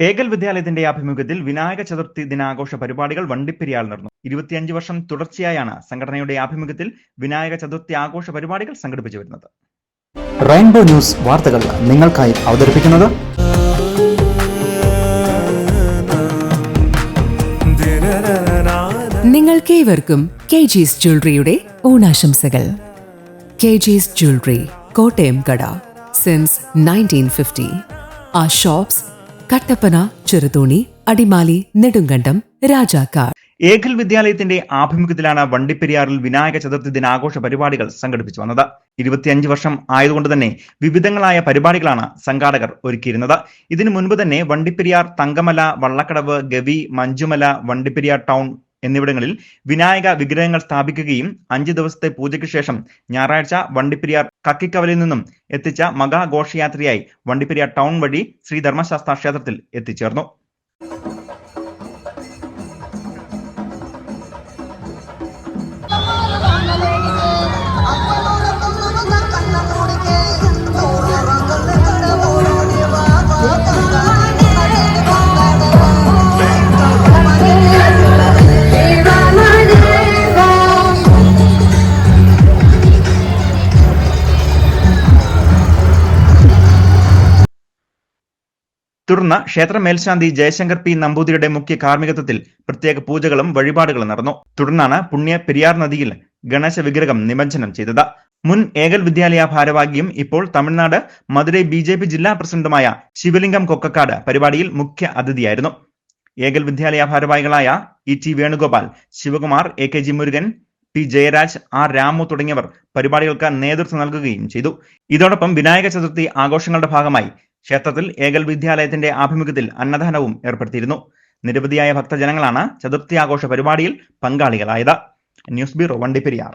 ഏകൽ വിദ്യാലയത്തിന്റെ ആഭിമുഖ്യത്തിൽ വിനായക ചതുർത്ഥി ദിനാഘോഷ പരിപാടികൾ വണ്ടിപ്പെരിയാൽ നടന്നു. ഇരുപത്തിയഞ്ച് വർഷം തുടർച്ചയായാണ് സംഘടനയുടെ ആഭിമുഖ്യത്തിൽ വിനായക ചതുർത്ഥി ആഘോഷ പരിപാടികൾ സംഘടിപ്പിച്ചു വരുന്നത്. റെയിൻബോ ന്യൂസ് വാർത്തകൾ നിങ്ങൾക്കായി അവതരിപ്പിക്കുന്നത് നിങ്ങൾക്കേവർക്കും കെ ജീസ് ജ്വല്ലറിയുടെ ഓണാശംസകൾ. കെ ജീസ് ജ്വല്ലറി കോട്ടയം കട സിൻസ് നയന്റീൻ ഫിഫ്റ്റി ആ ഷോപ്സ് കട്ടപ്പന ചെറുതോണി അടിമാലി നെടുങ്കണ്ടം രാജാക്കാട്. ഏകൽ വിദ്യാലയത്തിന്റെ ആഭിമുഖ്യത്തിലാണ് വണ്ടിപ്പെരിയാറിൽ വിനായക ചതുർത്ഥി ദിനാഘോഷ പരിപാടികൾ സംഘടിപ്പിച്ചു വന്നത്. ഇരുപത്തിയഞ്ച് വർഷം ആയതുകൊണ്ട് തന്നെ വിവിധങ്ങളായ പരിപാടികളാണ് സംഘാടകർ ഒരുക്കിയിരുന്നത്. ഇതിനു മുൻപ് തന്നെ വണ്ടിപ്പെരിയാർ തങ്കമല വള്ളക്കടവ് ഗവി മഞ്ചുമല വണ്ടിപ്പെരിയാർ ടൗൺ എന്നിവിടങ്ങളിൽ വിനായക വിഗ്രഹങ്ങൾ സ്ഥാപിക്കുകയും അഞ്ചു ദിവസത്തെ പൂജയ്ക്ക് ശേഷം ഞായറാഴ്ച വണ്ടിപ്പെരിയാർ കക്കിക്കവലിൽ നിന്നും എത്തിച്ച മഹാഘോഷയാത്രയായി വണ്ടിപ്പെരിയാർ ടൗൺ വഴി ശ്രീ ധർമ്മശാസ്ത്ര ക്ഷേത്രത്തിൽ എത്തിച്ചേർന്നു. തുടർന്ന് ക്ഷേത്ര മേൽശാന്തി ജയശങ്കർ പി നമ്പൂതിരിയുടെ മുഖ്യ കാർമ്മികത്വത്തിൽ പ്രത്യേക പൂജകളും വഴിപാടുകളും നടന്നു. തുടർന്നാണ് പുണ്യ പെരിയാർ നദിയിൽ ഗണേശ വിഗ്രഹം നിമജ്ജനം ചെയ്തത്. മുൻ ഏകൽ വിദ്യാലയ ഭാരവാഹിയും ഇപ്പോൾ Tamil Nadu Madurai B J P ജില്ലാ പ്രസിഡന്റുമായ ശിവലിംഗം കൊക്കക്കാട് പരിപാടിയിൽ മുഖ്യ അതിഥിയായിരുന്നു. ഏകൽ വിദ്യാലയ ഭാരവാഹികളായ E T Venugopal Sivakumar A K G Murugan P Jayaraj R Ramu തുടങ്ങിയവർ പരിപാടികൾക്ക് നേതൃത്വം നൽകുകയും ചെയ്തു. ഇതോടൊപ്പം വിനായക ചതുർത്ഥി ആഘോഷങ്ങളുടെ ഭാഗമായി ക്ഷേത്രത്തിൽ ഏകൽ വിദ്യാലയത്തിന്റെ ആഭിമുഖ്യത്തിൽ അന്നദാനവും ഏർപ്പെടുത്തിയിരുന്നു. നിരവധിയായ ഭക്തജനങ്ങളാണ് ചതുർത്ഥി ആഘോഷ പരിപാടിയിൽ പങ്കാളികളായത്. News bureau Vandiperiyar.